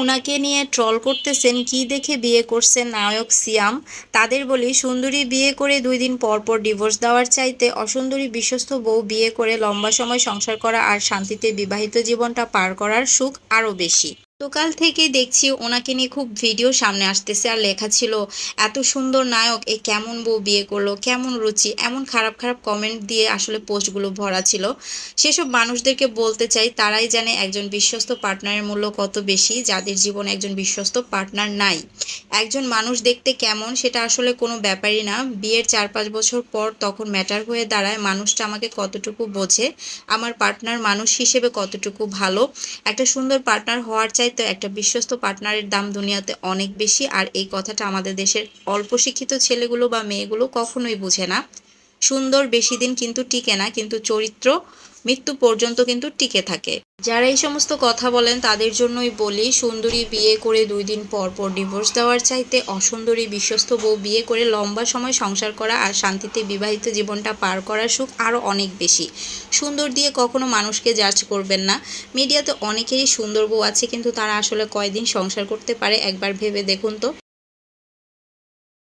ওনাকে নিয়ে ট্রল করতেছেন, কি দেখে বিয়ে করছেন নায়ক সিয়াম? তাদের বলি, সুন্দরী বিয়ে করে দুই দিন পর পর ডিভোর্স দেওয়ার চাইতে অসুন্দরী বিশ্বস্ত বউ বিয়ে করে লম্বা সময় সংসার করা আর শান্তিতে বিবাহিত জীবনটা পার করার সুখ আরও বেশি। সকাল থেকে দেখছি ওনাকে নিয়ে খুব ভিডিও সামনে আসতেছে আর লেখা ছিল, এত সুন্দর নায়ক, এ কেমন বউ বিয়ে করল, কেমন রুচি, এমন খারাপ খারাপ কমেন্ট দিয়ে আসলে পোস্টগুলো ভরা ছিল। সেসব মানুষদেরকে বলতে চাই, তারাই জানে একজন বিশ্বস্ত পার্টনারের মূল্য কত বেশি, যাদের জীবনে একজন বিশ্বস্ত পার্টনার নাই। একজন মানুষ দেখতে কেমন সেটা আসলে কোনো ব্যাপারই না। বিয়ের চার পাঁচ বছর পর তখন ম্যাটার হয়ে দাঁড়ায়, মানুষটা আমাকে কতটুকু বোঝে, আমার পার্টনার মানুষ হিসেবে কতটুকু ভালো। একটা সুন্দর পার্টনার হওয়ার চাইতে একটা বিশ্বস্ত পার্টনারের দাম দুনিয়াতে অনেক বেশি। আর এই কথাটা আমাদের দেশের অল্প শিক্ষিত ছেলেগুলো বা মেয়েগুলো কখনোই বুঝে না। সুন্দর বেশি দিন কিন্তু টিকে না, কিন্তু চরিত্র মৃত্যু পর্যন্ত কিন্তু টিকে থাকে। যারা এই সমস্ত কথা বলেন, তাদের জন্যই বলি, সুন্দরী বিয়ে করে দুই দিন পর পর ডিভোর্স দেওয়ার চাইতে অসুন্দরী বিশ্বস্ত বউ বিয়ে করে লম্বা সময় সংসার করা আর শান্তিতে বিবাহিত জীবনটা পার করার সুখ আরও অনেক বেশি। সুন্দর দিয়ে কখনো মানুষকে জাজ করবেন না। মিডিয়াতে অনেকেরই সুন্দর বউ আছে, কিন্তু তারা আসলে কয়দিন সংসার করতে পারে একবার ভেবে দেখুন তো।